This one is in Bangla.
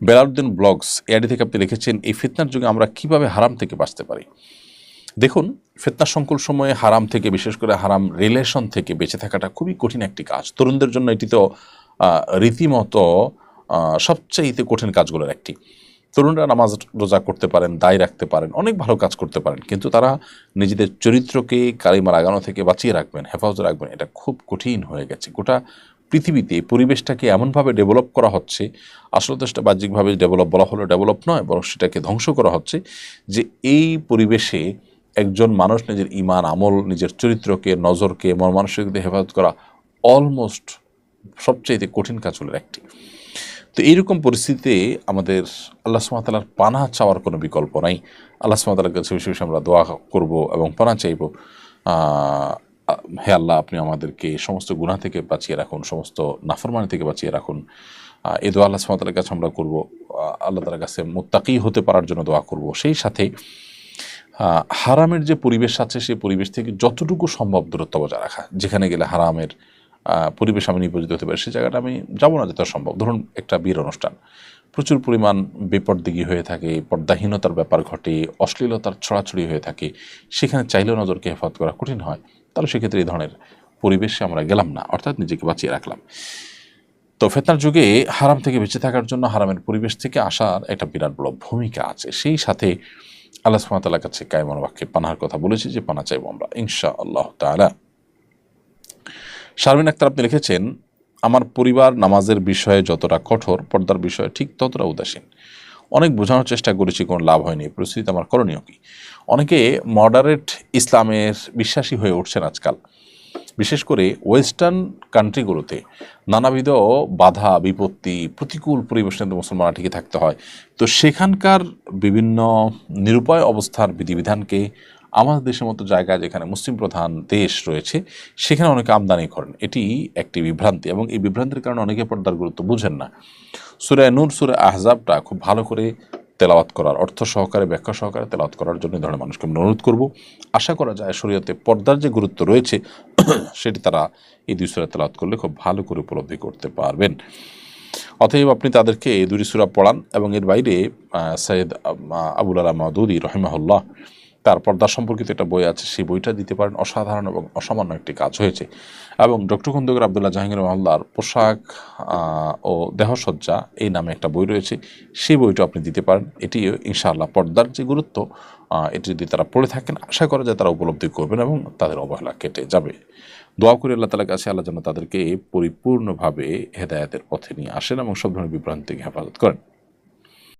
বেলাউদ্দিন ব্লগস এআডি থেকে আপনি লিখেছেন এই ফিতনার যুগে আমরা কীভাবে হারাম থেকে বাঁচতে পারি। দেখুন, ফিতনা সংকুল সময়ে হারাম থেকে, বিশেষ করে হারাম রিলেশন থেকে বেঁচে থাকাটা খুবই কঠিন একটি কাজ। তরুণদের জন্য এটি তো রীতিমতো সবচাইতে কঠিন কাজগুলোর একটি। তরুণরা নামাজ রোজা করতে পারেন, দায় রাখতে পারেন, অনেক ভালো কাজ করতে পারেন, কিন্তু তারা নিজেদের চরিত্রকে কালিমা লাগানো থেকে বাঁচিয়ে রাখবেন, হেফাজত রাখবেন, এটা খুব কঠিন হয়ে গেছে। গোটা পৃথিবীতে পরিবেশটাকে এমনভাবে ডেভেলপ করা হচ্ছে, আসলে তো সেটা বাহ্যিকভাবে ডেভেলপ বলা হলো ডেভেলপ নয়, বরং সেটাকে ধ্বংস করা হচ্ছে, যে এই পরিবেশে একজন মানুষ নিজের ইমান, আমল, নিজের চরিত্রকে, নজরকে মন মানসিকতা হেফাজত করা অলমোস্ট সবচাইতে কঠিন কাজ কাজগুলোর একটি। তো এইরকম পরিস্থিতিতে আমাদের আল্লাহ সুমাতালার পানা চাওয়ার কোনো বিকল্প নাই। আল্লাহ সুমাতালার কাছে বেশি বেশি আমরা দোয়া করব এবং পানা চাইব। হে আল্লাহ আপনি আমাদেরকে সমস্ত গুণা থেকে বাঁচিয়ে রাখুন, সমস্ত নাফরমানি থেকে বাঁচিয়ে রাখুন। এ দোয়া আল্লাহ সুমাতালার কাছে আমরা করব। আল্লাহ তালার কাছে মোত্তাকি হতে পারার জন্য দোয়া করব। সেই সাথে হারামের যে পরিবেশ আছে, সেই পরিবেশ থেকে যতটুকু সম্ভব দূরত্ব বজায় রাখা। যেখানে গেলে হারামের পরিবেশ আমি নিয়োজিত হতে পারি, সেই জায়গাটা আমি যাব না যত সম্ভব। ধরুন একটা বীর অনুষ্ঠান, প্রচুর পরিমাণ বেপরদিগি হয়ে থাকে, পর্দাহীনতার ব্যাপার ঘটে, অশ্লীলতার ছড়াছড়ি হয়ে থাকে, সেখানে চাইলেও নজরকে হেফাজত করা কঠিন হয়। তাহলে সেক্ষেত্রে এই ধরনের পরিবেশে আমরা গেলাম না, অর্থাৎ নিজেকে বাঁচিয়ে রাখলাম। তো ফেতনার যুগে হারাম থেকে বেঁচে থাকার জন্য হারামের পরিবেশ থেকে আসার একটা বিরাট বড় ভূমিকা আছে। সেই সাথে আল্লাহ সুমাতালার কাছে কায়মন বাক্যে পানার কথা বলেছি যে, পানা চাইব আমরা ইনশা আল্লাহ তালা শারমিন আক্তার আপনি লিখেছেন, আমার পরিবার নামাজের বিষয়ে যতটা কঠোর, পর্দার বিষয়ে ঠিক ততটা উদাসীন। অনেক বোঝানোর চেষ্টা করেছি, কোনো লাভ হয়নি। পরিস্থিতি আমার করণীয় কি? অনেকে মডারেট ইসলামের বিশ্বাসী হয়ে উঠছেন আজকাল। বিশেষ করে ওয়েস্টার্ন কান্ট্রিগুলোতে নানাবিধ বাধা, বিপত্তি, প্রতিকূল পরিবেশনে মুসলমানরা টিকে থাকতে হয়। তো সেখানকার বিভিন্ন নিরুপায় অবস্থার বিধিবিধানকে আমাদের দেশের মতো জায়গায় যেখানে মুসলিম প্রধান দেশ রয়েছে, সেখানে অনেকে আমদানি করেন। এটি একটি বিভ্রান্তি এবং এই বিভ্রান্তির কারণে অনেকে পর্দার গুরুত্ব বুঝেন না। সুরায় নূর, সুরে আহজাবটা খুব ভালো করে তেলাওয়াত করার অর্থ সহকারে, ব্যাখ্যা সহকারে তেলাওয়াত করার জন্য ধরনের মানুষকে আমরা অনুরোধ করব। আশা করা যায় শরীয়তে পর্দার যে গুরুত্ব রয়েছে, সেটি তারা এই দুই সুরা তেলাওয়াত করলে খুব ভালো করে উপলব্ধি করতে পারবেন। অতএব আপনি তাদেরকে এই দুটি সুরা পড়ান এবং এর বাইরে সৈয়দ আবুল আলা মাদুদি রহিমাহুল্লাহ তার পর্দা সম্পর্কিত একটা বই আছে, সেই বইটা দিতে পারেন। অসাধারণ এবং অসামান্য একটি কাজ হয়েছে। এবং ডক্টর খন্দকার আবদুল্লাহ জাহাঙ্গীর মহল্লার পোশাক ও দেহসজ্জা এই নামে একটা বই রয়েছে। সেই বইটা আপনি দিতে পারেন। এটি ইনশাআল্লাহ পর্দার যে গুরুত্ব এটি যদি তারা পড়ে থাকেন, আশা করা যায় তারা উপলব্ধি করবেন এবং তাদের অবহেলা কেটে যাবে। দোয়া করে আল্লাহ তালার কাছে, আল্লাহ যেন তাদেরকে পরিপূর্ণভাবে হেদায়াতের পথে নিয়ে আসেন এবং সব ধরনের বিভ্রান্তিকে হেফাজত করেন।